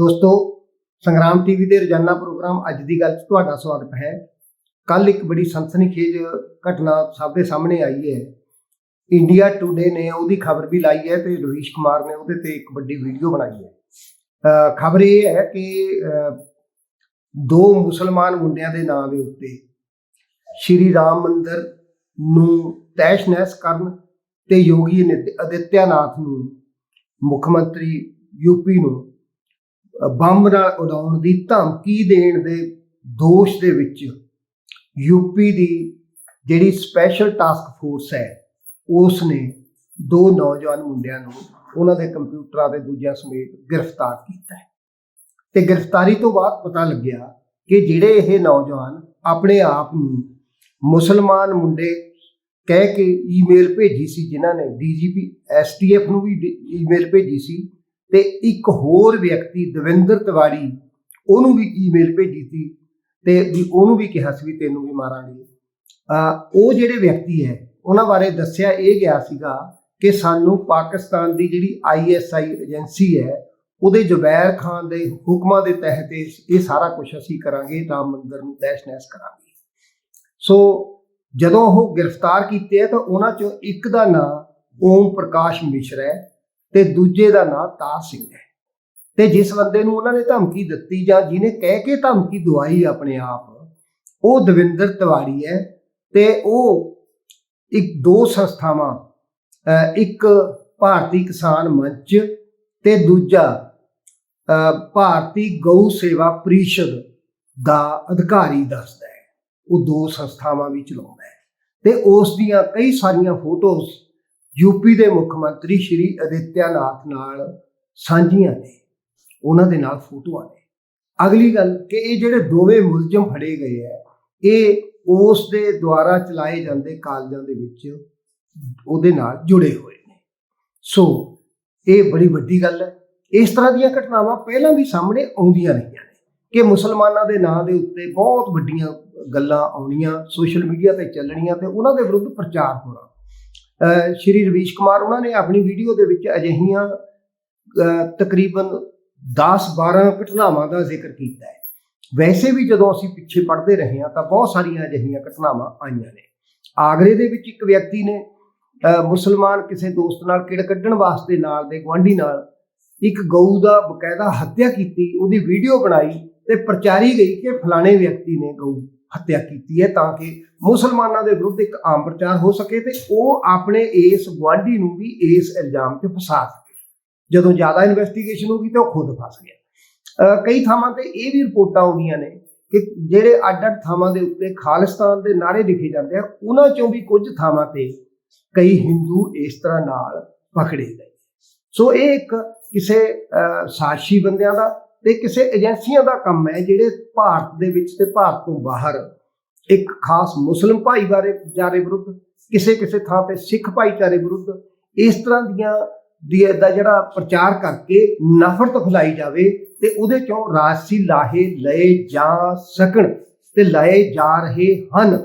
ਦੋਸਤੋ, ਸੰਗਰਾਮ ਟੀਵੀ ਦੇ ਰੋਜ਼ਾਨਾ ਪ੍ਰੋਗਰਾਮ ਅੱਜ ਦੀ ਗੱਲ 'ਚ ਤੁਹਾਡਾ ਸਵਾਗਤ ਹੈ। ਕੱਲ ਇੱਕ ਬੜੀ ਸਨਸਨੀਖੇਜ ਘਟਨਾ ਸਭ ਦੇ ਸਾਹਮਣੇ ਆਈ ਹੈ। ਇੰਡੀਆ ਟੂਡੇ ਨੇ ਉਹਦੀ ਖਬਰ ਵੀ ਲਾਈ ਹੈ ਤੇ ਰਵੀਸ਼ ਕੁਮਾਰ ਨੇ ਉਹਦੇ ਤੇ ਇੱਕ ਵੱਡੀ ਵੀਡੀਓ ਬਣਾਈ ਹੈ। ਖਬਰ ਇਹ ਹੈ ਕਿ ਦੋ ਮੁਸਲਮਾਨ ਮੁੰਡਿਆਂ ਦੇ ਨਾਂ ਦੇ ਉੱਤੇ ਸ਼੍ਰੀ ਰਾਮ ਮੰਦਰ ਨੂੰ ਤੈਸ਼-ਨੈਸ਼ ਕਰਨ ਤੇ ਯੋਗੀ ਨਿਤ- ਆਦਿੱਤਿਆਨਾਥ ਨੂੰ ਮੁੱਖ ਮੰਤਰੀ ਯੂਪੀ ਨੂੰ ਬੰਬ ਨਾਲ ਉਡਾਉਣ ਦੀ ਧਮਕੀ ਦੇਣ ਦੇ ਦੋਸ਼ ਦੇ ਵਿੱਚ ਯੂਪੀ ਦੀ ਜਿਹੜੀ ਸਪੈਸ਼ਲ ਟਾਸਕ ਫੋਰਸ ਹੈ ਉਸ ਨੇ ਦੋ ਨੌਜਵਾਨ ਮੁੰਡਿਆਂ ਨੂੰ ਉਹਨਾਂ ਦੇ ਕੰਪਿਊਟਰਾਂ ਦੇ ਦੂਜਿਆਂ ਸਮੇਤ ਗ੍ਰਿਫਤਾਰ ਕੀਤਾ ਹੈ। ਤੇ ਗ੍ਰਿਫਤਾਰੀ ਤੋਂ ਬਾਅਦ ਪਤਾ ਲੱਗਿਆ ਕਿ ਜਿਹੜੇ ਇਹ ਨੌਜਵਾਨ ਆਪਣੇ ਆਪ ਨੂੰ ਮੁਸਲਮਾਨ ਮੁੰਡੇ ਕਹਿ ਕੇ ਈਮੇਲ ਭੇਜੀ ਸੀ, ਜਿਨ੍ਹਾਂ ਨੇ ਡੀਜੀਪੀ ਐਸਟੀਐਫ ਨੂੰ ਵੀ ਈਮੇਲ ਭੇਜੀ ਸੀ ਤੇ ਇੱਕ ਹੋਰ ਵਿਅਕਤੀ ਦਵਿੰਦਰ ਤਿਵਾੜੀ, ਉਹਨੂੰ ਵੀ ਈਮੇਲ ਭੇਜੀ ਸੀ ਤੇ ਵੀ ਉਹਨੂੰ ਵੀ ਕਿਹਾ ਸੀ ਵੀ ਤੈਨੂੰ ਵੀ ਮਾਰਾਂਗੇ। ਅਹ ਉਹ ਜਿਹੜੇ ਵਿਅਕਤੀ ਹੈ, ਉਹਨਾਂ ਬਾਰੇ ਦੱਸਿਆ ਇਹ ਗਿਆ ਸੀਗਾ ਕਿ ਸਾਨੂੰ ਪਾਕਿਸਤਾਨ ਦੀ ਜਿਹੜੀ ਆਈਐਸਆਈ ਏਜੰਸੀ ਹੈ, ਉਹਦੇ ਜ਼ੁਬੈਰ ਖਾਨ ਦੇ ਹੁਕਮਾਂ ਦੇ ਤਹਿਤ ਇਹ ਸਾਰਾ ਕੁਝ ਅਸੀਂ ਕਰਾਂਗੇ, ਰਾਮ ਮੰਦਰ ਨੂੰ ਤੈਸ਼-ਨੈਸ਼ ਕਰਾਂਗੇ। ਸੋ ਜਦੋਂ ਉਹ ਗ੍ਰਿਫਤਾਰ ਕੀਤੇ ਆ ਤਾਂ ਉਹਨਾਂ ਚੋਂ ਇੱਕ ਦਾ ਨਾਮ ਓਮ ਪ੍ਰਕਾਸ਼ ਮਿਸ਼ਰ ਹੈ ਤੇ ਦੂਜੇ ਦਾ ਨਾਂ ਤਾਰ ਸਿੰਘ ਹੈ। ਤੇ ਜਿਸ ਬੰਦੇ ਨੂੰ ਉਹਨਾਂ ਨੇ ਧਮਕੀ ਦਿੱਤੀ ਜਾਂ ਜਿਹਨੇ ਕਹਿ ਕੇ ਧਮਕੀ ਦਵਾਈ ਆਪਣੇ ਆਪ, ਉਹ ਦਵਿੰਦਰ ਤਿਵਾੜੀ ਹੈ ਤੇ ਉਹ ਇੱਕ ਦੋ ਸੰਸਥਾਵਾਂ ਇੱਕ ਭਾਰਤੀ ਕਿਸਾਨ ਮੰਚ ਤੇ ਦੂਜਾ ਅਹ ਭਾਰਤੀ ਗਊ ਸੇਵਾ ਪ੍ਰੀਸ਼ਦ ਦਾ ਅਧਿਕਾਰੀ ਦੱਸਦਾ ਹੈ। ਉਹ ਦੋ ਸੰਸਥਾਵਾਂ ਵੀ ਚਲਾਉਂਦਾ ਹੈ। ਤੇ ਉਸ ਦੀਆਂ ਕਈ ਸਾਰੀਆਂ ਫੋਟੋਜ਼ ਯੂਪੀ ਦੇ ਮੁੱਖ ਮੰਤਰੀ ਸ਼੍ਰੀ ਅਦਿੱਤਿਆਨਾਥ ਨਾਲ ਸਾਂਝੀਆਂ ਨੇ, ਉਹਨਾਂ ਦੇ ਨਾਲ ਫੋਟੋਆਂ ਨੇ। ਅਗਲੀ ਗੱਲ ਕਿ ਇਹ ਜਿਹੜੇ ਦੋਵੇਂ ਮੁਲਜ਼ਮ ਫੜੇ ਗਏ ਹੈ ਇਹ ਉਸ ਦੇ ਦੁਆਰਾ ਚਲਾਏ ਜਾਂਦੇ ਕਾਲਜਾਂ ਦੇ ਵਿੱਚ ਉਹਦੇ ਨਾਲ ਜੁੜੇ ਹੋਏ ਨੇ। ਸੋ, ਇਹ ਬੜੀ ਵੱਡੀ ਗੱਲ ਹੈ। ਇਸ ਤਰ੍ਹਾਂ ਦੀਆਂ ਘਟਨਾਵਾਂ ਪਹਿਲਾਂ ਵੀ ਸਾਹਮਣੇ ਆਉਂਦੀਆਂ ਰਹੀਆਂ ਨੇ ਕਿ ਮੁਸਲਮਾਨਾਂ ਦੇ ਨਾਂ ਦੇ ਉੱਤੇ ਬਹੁਤ ਵੱਡੀਆਂ ਗੱਲਾਂ ਆਉਣੀਆਂ, ਸੋਸ਼ਲ ਮੀਡੀਆ ਤੇ ਚੱਲਣੀਆਂ ਤੇ ਉਹਨਾਂ ਦੇ ਵਿਰੁੱਧ ਪ੍ਰਚਾਰ ਹੋਣਾ। ਸ਼੍ਰੀ ਰਵੀਸ਼ ਕੁਮਾਰ ਉਹਨਾਂ ਨੇ ਆਪਣੀ ਵੀਡੀਓ ਦੇ ਵਿੱਚ ਅਜਿਹੀਆਂ ਤਕਰੀਬਨ 10-12 ਘਟਨਾਵਾਂ ਦਾ ਜ਼ਿਕਰ ਕੀਤਾ ਹੈ। ਵੈਸੇ ਵੀ ਜਦੋਂ ਅਸੀਂ ਪਿੱਛੇ ਪੜ੍ਹਦੇ ਰਹੇ ਹਾਂ ਤਾਂ ਬਹੁਤ ਸਾਰੀਆਂ ਅਜਿਹੀਆਂ ਘਟਨਾਵਾਂ ਆਈਆਂ ਨੇ। ਆਗਰੇ ਦੇ ਵਿੱਚ ਇੱਕ ਵਿਅਕਤੀ ਨੇ ਮੁਸਲਮਾਨ ਕਿਸੇ ਦੋਸਤ ਨਾਲ ਕਿੜ ਕੱਢਣ ਵਾਸਤੇ ਨਾਲ ਦੇ ਗੁਆਂਢੀ ਨਾਲ ਇੱਕ ਗਊ ਦਾ ਬਕਾਇਦਾ ਹੱਤਿਆ ਕੀਤੀ, ਉਹਦੀ ਵੀਡੀਓ ਬਣਾਈ ਤੇ ਪ੍ਰਚਾਰੀ ਗਈ ਕਿ ਫਲਾਣੇ ਵਿਅਕਤੀ ਨੇ ਗਊ ਹੱਤਿਆ ਕੀਤੀ ਹੈ ਤਾਂ ਕਿ ਮੁਸਲਮਾਨਾਂ ਦੇ ਵਿਰੁੱਧ ਇੱਕ ਆਮ ਪ੍ਰਚਾਰ ਹੋ ਸਕੇ ਤੇ ਉਹ ਆਪਣੇ ਇਸ ਗੁਆਂਢੀ ਨੂੰ ਵੀ ਇਸ ਇਲਜ਼ਾਮ 'ਤੇ ਫਸਾ ਸਕੇ। ਜਦੋਂ ਜ਼ਿਆਦਾ ਇਨਵੈਸਟੀਗੇਸ਼ਨ ਹੋਗੀ ਤਾਂ ਉਹ ਖੁਦ ਫਸ ਗਿਆ। ਕਈ ਥਾਵਾਂ ਤੇ ਇਹ ਵੀ ਰਿਪੋਰਟਾਂ ਆਉਂਦੀਆਂ ਨੇ ਕਿ ਜਿਹੜੇ ਅੱਡ-ਅੱਡ ਥਾਵਾਂ ਦੇ ਉੱਤੇ ਖਾਲਿਸਤਾਨ ਦੇ ਨਾਰੇ ਲਿਖੇ ਜਾਂਦੇ ਆ ਉਹਨਾਂ ਚੋਂ ਵੀ ਕੁਝ ਥਾਵਾਂ ਤੇ ਕਈ ਹਿੰਦੂ ਇਸ ਤਰ੍ਹਾਂ ਨਾਲ ਪਕੜੇ ਗਏ। ਸੋ ਇਹ ਇੱਕ ਕਿਸੇ ਅਹ, ਬੰਦਿਆਂ ਦਾ ਤੇ ਕਿਸੇ ਏਜੰਸੀਆਂ ਦਾ ਕੰਮ ਹੈ ਜਿਹੜੇ ਭਾਰਤ ਦੇ ਵਿੱਚ ਤੇ ਭਾਰਤ ਤੋਂ ਬਾਹਰ ਇੱਕ ਖਾਸ ਮੁਸਲਮ ਭਾਈਚਾਰੇ ਚਾਰੇ ਵਿਰੁੱਧ, ਕਿਸੇ ਕਿਸੇ ਥਾਂ ਤੇ ਸਿੱਖ ਭਾਈਚਾਰੇ ਵਿਰੁੱਧ ਇਸ ਤਰ੍ਹਾਂ ਦੀਆਂ ਦੀ ਦਾ ਜਿਹੜਾ ਪ੍ਰਚਾਰ ਕਰਕੇ ਨਫ਼ਰਤ ਫੈਲਾਈ ਜਾਵੇ ਤੇ ਉਹਦੇ ਚੋਂ ਰਾਜਸੀ ਲਾਹੇ ਲਏ ਜਾ ਸਕਣ ਤੇ ਲਏ ਜਾ ਰਹੇ ਹਨ।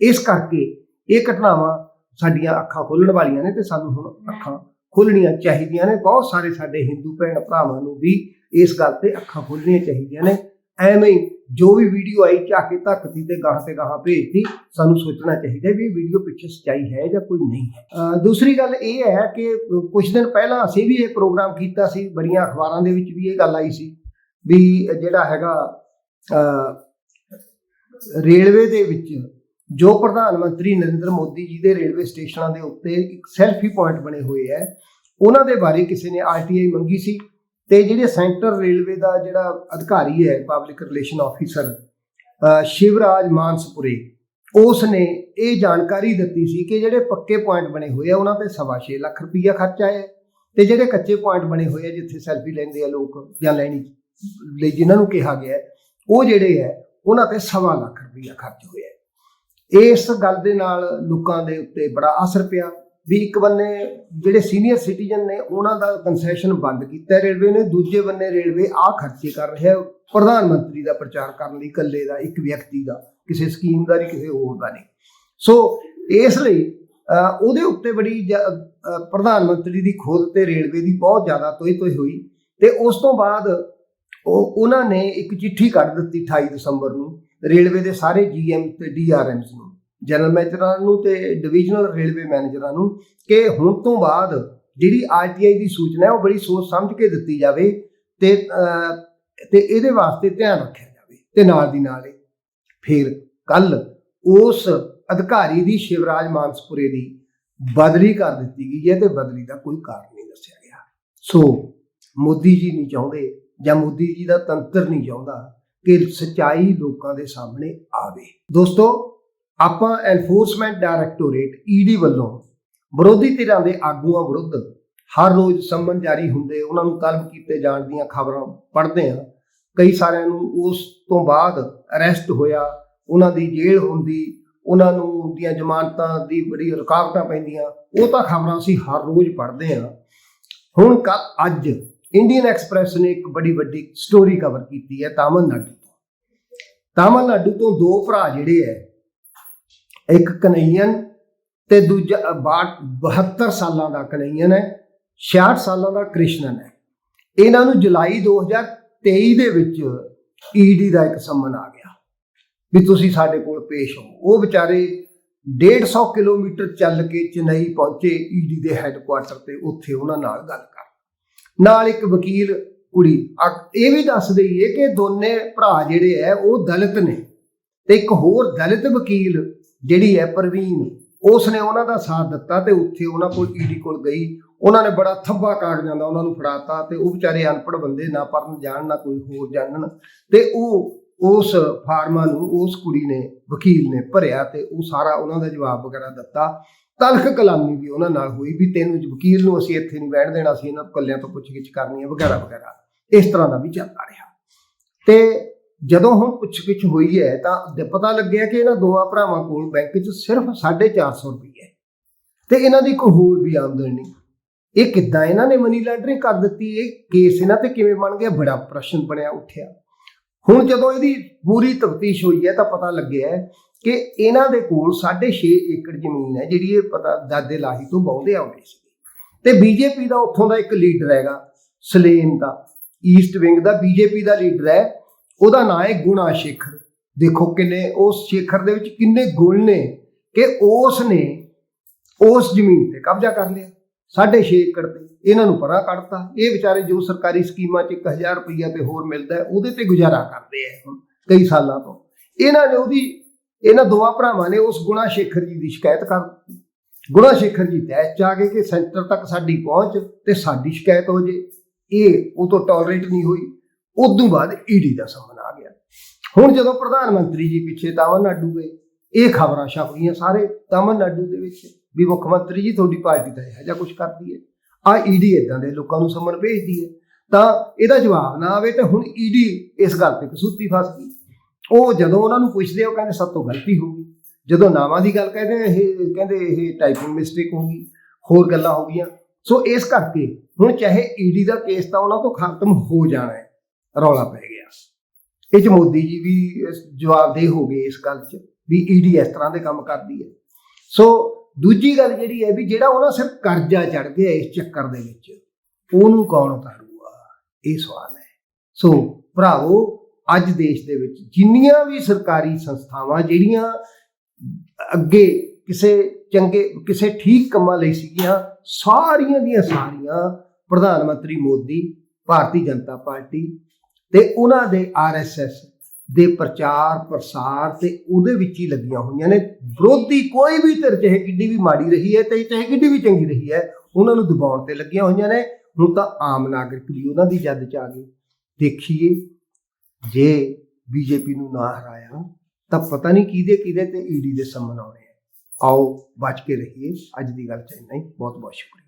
ਇਸ ਕਰਕੇ ਇਹ ਘਟਨਾਵਾਂ ਸਾਡੀਆਂ ਅੱਖਾਂ ਖੋਲਣ ਵਾਲੀਆਂ ਨੇ ਤੇ ਸਾਨੂੰ ਹੁਣ ਅੱਖਾਂ ਖੋਲਣੀਆਂ ਚਾਹੀਦੀਆਂ ਨੇ। ਬਹੁਤ ਸਾਰੇ ਸਾਡੇ ਹਿੰਦੂ ਭੈਣ ਭਰਾਵਾਂ ਨੂੰ ਵੀ ਇਸ ਗੱਲ ਤੇ ਅੱਖਾਂ ਖੋਲਣੀਆਂ ਚਾਹੀਦੀਆਂ ਨੇ। ਐਵੇਂ ਹੀ ਜੋ ਵੀ ਵੀਡੀਓ ਆਈ ਝਾਕੇ ਧੱਕਤੀ ਤੇ ਗਾਹ ਤੇ ਗਾਹ ਭੇਜਤੀ ਸਾਨੂੰ ਸੋਚਣਾ ਚਾਹੀਦਾ ਵੀ ਵੀਡੀਓ ਪਿੱਛੇ ਸੱਚਾਈ ਹੈ ਜਾਂ ਕੋਈ ਨਹੀਂ ਹੈ। ਦੂਸਰੀ ਗੱਲ ਇਹ ਹੈ ਕਿ ਕੁਝ ਦਿਨ ਪਹਿਲਾਂ ਅਸੀਂ ਵੀ ਇਹ ਪ੍ਰੋਗਰਾਮ ਕੀਤਾ ਸੀ, ਬੜੀਆਂ ਅਖਬਾਰਾਂ ਦੇ ਵਿੱਚ ਵੀ ਇਹ ਗੱਲ ਆਈ ਸੀ ਵੀ ਜਿਹੜਾ ਹੈਗਾ ਰੇਲਵੇ ਦੇ ਵਿੱਚ ਜੋ ਪ੍ਰਧਾਨ ਮੰਤਰੀ ਨਰਿੰਦਰ ਮੋਦੀ ਜੀ ਦੇ ਰੇਲਵੇ ਸਟੇਸ਼ਨਾਂ ਦੇ ਉੱਤੇ ਇੱਕ ਸੈਲਫੀ ਪੁਆਇੰਟ ਬਣੇ ਹੋਏ ਹੈ, ਉਹਨਾਂ ਦੇ ਬਾਰੇ ਕਿਸੇ ਨੇ ਆਰਟੀਆਈ ਮੰਗੀ ਸੀ। ਤੇ ਜਿਹੜੇ ਸੈਂਟਰ ਰੇਲਵੇ ਦਾ ਜਿਹੜਾ ਅਧਿਕਾਰੀ ਹੈ public relation officer Shivraj Manaspure ਉਸ ਨੇ ਇਹ ਜਾਣਕਾਰੀ ਦਿੱਤੀ ਸੀ ਕਿ ਜਿਹੜੇ ਪੱਕੇ ਪੁਆਇੰਟ ਬਣੇ ਹੋਏ ਆ, ਉਹਨਾਂ ਤੇ ਸਵਾ ਛੇ ਲੱਖ ਰੁਪਈਆ ਖਰਚ ਆਇਆ ਤੇ ਜਿਹੜੇ ਕੱਚੇ ਪੁਆਇੰਟ ਬਣੇ ਹੋਏ ਆ, ਜਿੱਥੇ ਸੈਲਫੀ ਲੈਂਦੇ ਆ ਲੋਕ ਜਾਂ ਲੈਣੀ ਲਈ ਜਿਨ੍ਹਾਂ ਨੂੰ ਕਿਹਾ ਗਿਆ ਉਹ ਜਿਹੜੇ ਹੈ, ਉਹਨਾਂ ਤੇ ਸਵਾ ਲੱਖ ਰੁਪਈਆ ਖਰਚ ਹੋਇਆ ਇਸ ਗੱਲ ਦੇ ਨਾਲ ਲੋਕਾਂ ਦੇ ਉੱਤੇ ਬੜਾ ਅਸਰ ਪਿਆ। ਵੀ ਇੱਕ ਬੰਨੇ ਜਿਹੜੇ ਸੀਨੀਅਰ ਸਿਟੀਜ਼ਨ ਨੇ, ਉਹਨਾਂ ਦਾ ਕੰਸੈਸ਼ਨ ਬੰਦ ਕੀਤਾ ਰੇਲਵੇ ਨੇ, ਦੂਜੇ ਬੰਨੇ ਰੇਲਵੇ ਆ ਖਰਚੇ ਕਰ ਰਿਹਾ ਪ੍ਰਧਾਨ ਮੰਤਰੀ ਦਾ ਪ੍ਰਚਾਰ ਕਰਨ ਲਈ ਇਕੱਲੇ ਦਾ, ਇੱਕ ਵਿਅਕਤੀ ਦਾ, ਕਿਸੇ ਸਕੀਮ ਦਾ ਨਹੀਂ, ਕਿਸੇ ਹੋਰ ਦਾ ਨਹੀਂ। ਸੋ ਇਸ ਲਈ ਉਹਦੇ ਉੱਤੇ ਬੜੀ ਜ- ਪ੍ਰਧਾਨ ਮੰਤਰੀ ਦੀ ਖੁਦ ਤੇ ਰੇਲਵੇ ਦੀ ਬਹੁਤ ਜ਼ਿਆਦਾ ਤੋਈ ਤੋਈ ਹੋਈ ਤੇ ਉਸ ਤੋਂ ਬਾਅਦ ਉਹ, ਉਹਨਾਂ ਨੇ ਇੱਕ ਚਿੱਠੀ ਕੱਢ ਦਿੱਤੀ 28 ਦਸੰਬਰ ਨੂੰ, ਰੇਲਵੇ ਦੇ ਸਾਰੇ ਜੀਐਮ ਤੇ ਡੀਆਰਐਮਸ ਨੂੰ। ਜਨਰਲ ਮੈਨੇਜਰਾਂ ਨੂੰ ਤੇ ਡਿਵੀਜ਼ਨਲ ਰੇਲਵੇ ਮੈਨੇਜਰਾਂ ਨੂੰ ਕਿ ਹੁਣ ਤੋਂ ਬਾਅਦ ਜਿਹੜੀ ਆਰਟੀਆਈ ਦੀ ਸੂਚਨਾ ਹੈ, ਉਹ ਬੜੀ ਸੋਚ ਸਮਝ ਕੇ ਦਿੱਤੀ ਜਾਵੇ ਤੇ ਤੇ ਇਹਦੇ ਵਾਸਤੇ ਧਿਆਨ ਰੱਖਿਆ ਜਾਵੇ ਤੇ ਨਾਲ ਦੀ ਨਾਲ ਫਿਰ ਕੱਲ ਉਸ ਅਧਿਕਾਰੀ ਦੀ ਸ਼ਿਵਰਾਜ ਮਾਨਸਪੁਰੇ ਦੀ ਬਦਲੀ ਕਰ ਦਿੱਤੀ ਗਈ ਹੈ ਤੇ ਬਦਲੀ ਦਾ ਕੋਈ ਕਾਰਨ ਨਹੀਂ ਦੱਸਿਆ ਗਿਆ। ਸੋ ਮੋਦੀ ਜੀ ਨਹੀਂ ਚਾਹੁੰਦੇ ਜਾਂ ਮੋਦੀ ਜੀ ਦਾ ਤੰਤਰ ਨਹੀਂ ਚਾਹੁੰਦਾ ਕਿ ਸਚਾਈ ਲੋਕਾਂ ਦੇ ਸਾਹਮਣੇ ਆਵੇ। ਦੋਸਤੋ ਆਪਾਂ ਐਨਫੋਰਸਮੈਂਟ ਡਾਇਰੈਕਟੋਰੇਟ ਈਡੀ ਵੱਲੋਂ ਵਿਰੋਧੀ ਧਿਰਾਂ ਦੇ ਆਗੂਆਂ ਵਿਰੁੱਧ ਹਰ ਰੋਜ਼ ਸੰਮਨ ਜਾਰੀ ਹੁੰਦੇ, ਉਹਨਾਂ ਨੂੰ ਤਲਬ ਕੀਤੇ ਜਾਣ ਦੀਆਂ ਖਬਰਾਂ ਪੜ੍ਹਦੇ ਹਾਂ। ਕਈ ਸਾਰਿਆਂ ਨੂੰ ਉਸ ਤੋਂ ਬਾਅਦ ਅਰੈਸਟ ਹੋਇਆ, ਉਹਨਾਂ ਦੀ ਜੇਲ੍ਹ ਹੁੰਦੀ, ਉਹਨਾਂ ਨੂੰ ਦੀਆਂ ਜ਼ਮਾਨਤਾਂ ਦੀ ਬੜੀ ਰੁਕਾਵਟਾਂ ਪੈਂਦੀਆਂ, ਉਹ ਤਾਂ ਖਬਰਾਂ ਅਸੀਂ ਹਰ ਰੋਜ਼ ਪੜ੍ਹਦੇ ਹਾਂ। ਹੁਣ ਕੱਲ ਅੱਜ ਇੰਡੀਅਨ ਐਕਸਪ੍ਰੈਸ ਨੇ ਇੱਕ ਬੜੀ ਵੱਡੀ ਸਟੋਰੀ ਕਵਰ ਕੀਤੀ ਹੈ ਤਾਮਿਲਨਾਡੂ ਤੋਂ। ਤਾਮਿਲਨਾਡੂ ਤੋਂ ਦੋ ਭਰਾ ਜਿਹੜੇ ਹੈ ਇੱਕ ਕਨਈਅਨ ਤੇ ਦੂਜਾ ਅ, ਬਾਹਠ 72 ਸਾਲਾਂ ਦਾ ਕਨਈਅਨ ਹੈ 66 ਸਾਲਾਂ ਦਾ ਕ੍ਰਿਸ਼ਨਨ ਹੈ। ਇਹਨਾਂ ਨੂੰ ਜੁਲਾਈ 2023 ਦੇ ਵਿੱਚ ਈਡੀ ਦਾ ਇੱਕ ਸੰਮਨ ਆ ਗਿਆ ਵੀ ਤੁਸੀਂ ਸਾਡੇ ਕੋਲ ਪੇਸ਼ ਹੋ। ਉਹ ਵਿਚਾਰੇ 150 ਕਿਲੋਮੀਟਰ ਚੱਲ ਕੇ ਚੇਨਈ ਪਹੁੰਚੇ ਈਡੀ ਦੇ ਹੈੱਡਕੁਆਰਟਰ ਤੇ ਉੱਥੇ ਉਹਨਾਂ ਨਾਲ ਗੱਲ ਕਰ। ਨਾਲ ਇੱਕ ਵਕੀਲ ਕੁੜੀ ਇਹ ਵੀ ਦੱਸ ਦਈਏ ਕਿ ਦੋਨੇ ਭਰਾ ਜਿਹੜੇ ਹੈ ਉਹ ਦਲਿਤ ਨੇ ਤੇ ਇੱਕ ਹੋਰ ਦਲਿਤ ਵਕੀਲ ਜਿਹੜੀ ਹੈ ਪ੍ਰਵੀਨ ਉਸ ਨੇ ਉਹਨਾਂ ਦਾ ਸਾਥ ਦਿੱਤਾ ਤੇ ਉੱਥੇ ਉਹਨਾਂ ਕੋਲ ਈਡੀ ਕੋਲ ਗਈ। ਉਹਨਾਂ ਨੇ ਬੜਾ ਥੱਬਾ ਕਾਗਜ਼ਾਂ ਦਾ ਉਹਨਾਂ ਨੂੰ ਫੜਾਤਾ ਤੇ ਉਹ ਵਿਚਾਰੇ ਅਨਪੜ੍ਹ ਬੰਦੇ, ਨਾ ਪੜਨ ਜਾਣ, ਨਾ ਕੋਈ ਹੋਰ ਜਾਣਨ। ਤੇ ਉਹ ਉਸ ਫਾਰਮਾ ਨੂੰ, ਉਸ ਕੁੜੀ ਨੇ, ਵਕੀਲ ਨੇ ਭਰਿਆ ਤੇ ਉਹ ਸਾਰਾ ਉਹਨਾਂ ਦਾ ਜਵਾਬ ਵਗੈਰਾ ਦਿੱਤਾ। ਤਲਖ ਕਲਾਮੀ ਵੀ ਉਹਨਾਂ ਨਾਲ ਹੋਈ ਵੀ ਤੈਨੂੰ ਵਕੀਲ ਨੂੰ ਅਸੀਂ ਇੱਥੇ ਨਹੀਂ ਬੈਠ ਦੇਣਾ ਸੀ ਇਹਨਾਂ ਕੱਲਿਆਂ ਤੋਂ ਪੁੱਛਗਿੱਛ ਕਰਨੀ ਹੈ ਵਗੈਰਾ ਵਗੈਰਾ ਇਸ ਤਰ੍ਹਾਂ ਦਾ ਵੀ ਚੱਲਦਾ ਰਿਹਾ। ਤੇ ਜਦੋਂ ਹੁਣ ਪੁੱਛਗਿੱਛ ਹੋਈ ਹੈ ਤਾਂ ਪਤਾ ਲੱਗਿਆ ਕਿ ਇਹਨਾਂ ਦੋਵਾਂ ਭਰਾਵਾਂ ਕੋਲ ਬੈਂਕ 'ਚ ਸਿਰਫ 450 ਰੁਪਏ ਹੈ। ਤੇ ਇਹਨਾਂ ਦੀ ਕੋਈ ਹੋਰ ਵੀ ਆਮਦਨ ਨਹੀਂ। ਇਹ ਕਿੱਦਾਂ ਇਹਨਾਂ ਨੇ ਮਨੀ ਲਾਂਡਰਿੰਗ ਕਰ ਦਿੱਤੀ? ਇਹ ਕੇਸ ਇਹਨਾਂ ਤੇ ਕਿਵੇਂ ਬਣ ਗਿਆ? ਬੜਾ ਪ੍ਰਸ਼ਨ ਬਣਿਆ, ਉੱਠਿਆ। ਹੁਣ ਜਦੋਂ ਇਹਦੀ ਪੂਰੀ ਤਫਤੀਸ਼ ਹੋਈ ਹੈ ਤਾਂ ਪਤਾ ਲੱਗਿਆ ਕਿ ਇਹਨਾਂ ਦੇ ਕੋਲ 6.5 ਏਕੜ ਜ਼ਮੀਨ ਹੈ, ਜਿਹੜੀ ਇਹ ਪਤਾ ਦਾਦੇ ਲਾਹੀ ਤੋਂ ਬਹੁਤੇ ਆਉਂਦੇ ਸੀ। ਤੇ ਬੀਜੇਪੀ ਦਾ ਉੱਥੋਂ ਦਾ ਇੱਕ ਲੀਡਰ ਹੈਗਾ, ਸਲੇਮ ਦਾ ਈਸਟ ਵਿੰਗ ਦਾ ਬੀਜੇਪੀ ਦਾ ਲੀਡਰ ਹੈ। ਉਹਦਾ ਨਾਂ ਹੈ ਗੁਣਾ ਸ਼ੇਖਰ। ਦੇਖੋ ਕਿੰਨੇ ਉਸ ਸ਼ੇਖਰ ਦੇ ਵਿੱਚ ਕਿੰਨੇ ਗੁਣ ਨੇ ਕਿ ਉਸ ਨੇ ਉਸ ਜ਼ਮੀਨ ਤੇ ਕਬਜ਼ਾ ਕਰ ਲਿਆ। 6.5 ਏਕੜ ਤੇ ਇਹਨਾਂ ਨੂੰ ਪਰਾਂ ਕੱਢਤਾ। ਇਹ ਵਿਚਾਰੇ ਜੋ ਸਰਕਾਰੀ ਸਕੀਮਾਂ 'ਚ 1000 ਰੁਪਈਆ ਤੇ ਹੋਰ ਮਿਲਦਾ ਉਹਦੇ ਤੇ ਗੁਜ਼ਾਰਾ ਕਰਦੇ ਆ ਹੁਣ ਕਈ ਸਾਲਾਂ ਤੋਂ। ਇਹਨਾਂ ਨੇ ਉਹਦੀ, ਇਹਨਾਂ ਦੋਵਾਂ ਭਰਾਵਾਂ ਨੇ ਉਸ ਗੁਣਾ ਸ਼ੇਖਰ ਜੀ ਦੀ ਸ਼ਿਕਾਇਤ ਕਰ ਗੁਣਾ ਸ਼ੇਖਰ ਜੀ ਤਹਿ ਚ ਆ ਗਏ ਕਿ ਸੈਂਟਰ ਤੱਕ ਸਾਡੀ ਪਹੁੰਚ ਤੇ ਸਾਡੀ ਸ਼ਿਕਾਇਤ ਹੋ ਜੇ। ਇਹ ਉਹ ਤੋਂ ਟੋਲਰੇਟ ਨਹੀਂ ਹੋਈ। ਉਦੋਂ ਬਾਅਦ ਈਡੀ ਦਾ ਸਮਾਂ ਹੁਣ ਜਦੋਂ ਪ੍ਰਧਾਨ ਮੰਤਰੀ ਜੀ ਪਿੱਛੇ ਤਾਮਿਲਨਾਡੂ ਗਏ, ਇਹ ਖਬਰਾਂ ਛਪ ਗਈਆਂ ਸਾਰੇ ਤਾਮਿਲਨਾਡੂ ਦੇ ਵਿੱਚ ਵੀ ਮੁੱਖ ਮੰਤਰੀ ਜੀ ਤੁਹਾਡੀ ਪਾਰਟੀ ਤਾਂ ਇਹੋ ਜਿਹਾ ਕੁਝ ਕਰਦੀ ਹੈ। ਆ ਈਡੀ ਇਦਾਂ ਦੇ ਲੋਕਾਂ ਨੂੰ ਸੰਮਨ ਭੇਜਦੀ ਹੈ। ਤਾਂ ਇਹਦਾ ਜਵਾਬ ਨਾ ਆਵੇ ਤੇ ਹੁਣ ਈਡੀ ਇਸ ਗੱਲ ਤੇ ਕਸੂਤੀ ਫਸ ਗਈ। ਉਹ ਜਦੋਂ ਉਹਨਾਂ ਨੂੰ ਪੁੱਛਦੇ ਉਹ ਕਹਿੰਦੇ ਸਭ ਤੋਂ ਗਲਤੀ ਹੋ ਗਈ ਜਦੋਂ ਨਾਵਾਂ ਦੀ ਗੱਲ ਕਹਿੰਦੇ ਇਹ ਕਹਿੰਦੇ ਇਹ ਟਾਈਪਿੰਗ ਮਿਸਟੇਕ ਹੋ ਗਈ, ਹੋਰ ਗੱਲਾਂ ਹੋ ਗਈਆਂ। ਸੋ ਇਸ ਕਰਕੇ ਹੁਣ ਚਾਹੇ ਈਡੀ ਦਾ ਕੇਸ ਤਾਂ ਉਹਨਾਂ ਤੋਂ ਖਤਮ ਹੋ ਜਾਣਾ ਹੈ, ਰੌਲਾ ਪੈ ਗਿਆ। ਇਹ ਚ ਮੋਦੀ ਜੀ ਵੀ ਜਵਾਬਦੇਹ ਹੋ ਗਏ ਇਸ ਗੱਲ 'ਚ, ਵੀ ਈਡੀ ਇਸ ਤਰ੍ਹਾਂ ਦੇ ਕੰਮ ਕਰਦੀ ਹੈ। ਸੋ ਦੂਜੀ ਗੱਲ ਜਿਹੜੀ ਹੈ ਵੀ ਜਿਹੜਾ ਉਹਨਾਂ ਸਿਰ ਕਰਜ਼ਾ ਚੜ ਗਿਆ ਇਸ ਚੱਕਰ ਦੇ ਵਿੱਚ, ਉਹਨੂੰ ਕੌਣ ਉਤਾਰੂਗਾ? ਇਹ ਸਵਾਲ ਹੈ। ਸੋ ਭਰਾਵੋ, ਅੱਜ ਦੇਸ਼ ਦੇ ਵਿੱਚ ਜਿੰਨੀਆਂ ਵੀ ਸਰਕਾਰੀ ਸੰਸਥਾਵਾਂ ਜਿਹੜੀਆਂ ਅੱਗੇ ਕਿਸੇ ਚੰਗੇ, ਕਿਸੇ ਠੀਕ ਕੰਮਾਂ ਲਈ ਸੀਗੀਆਂ, ਸਾਰੀਆਂ ਦੀਆਂ ਸਾਰੀਆਂ ਪ੍ਰਧਾਨ ਮੰਤਰੀ ਮੋਦੀ, ਭਾਰਤੀ ਜਨਤਾ ਪਾਰਟੀ ਤੇ ਉਹਨਾਂ ਦੇ ਆਰਐਸਐਸ ਦੇ ਪ੍ਰਚਾਰ, ਪ੍ਰਸਾਰ ਤੇ ਉਹਦੇ ਵਿੱਚ ਹੀ ਲੱਗੀਆਂ ਹੋਈਆਂ ਨੇ। ਵਿਰੋਧੀ ਕੋਈ ਵੀ ਧਿਰ, ਚਾਹੇ ਕਿੱਡੀ ਵੀ ਮਾੜੀ ਰਹੀ ਹੈ ਤੇ ਚਾਹੇ ਕਿੱਡੀ ਵੀ ਚੰਗੀ ਰਹੀ ਹੈ, ਉਹਨਾਂ ਨੂੰ ਦਬਾਉਣ ਤੇ ਲੱਗੀਆਂ ਹੋਈਆਂ ਨੇ। ਹੁਣ ਤਾਂ ਆਮ ਨਾਗਰਿਕ ਵੀ ਉਹਨਾਂ ਦੀ ਜੱਦ ਚ ਆ ਗਏ ਦੇਖੀਏ, ਜੇ ਬੀਜੇਪੀ ਨੂੰ ਨਾ ਹਰਾਇਆ, ਤਾਂ ਪਤਾ ਨਹੀਂ ਕਿਹਦੇ ਕਿਹਦੇ ਤੇ ਈਡੀ ਦੇ ਸੰਮਨ ਆਉਣੇ ਆ। ਆਓ, ਬਚ ਕੇ ਰਹੀਏ। ਅੱਜ ਦੀ ਗੱਲ ਚ ਇੰਨਾ ਹੀ। ਬਹੁਤ ਬਹੁਤ ਸ਼ੁਕਰੀਆ।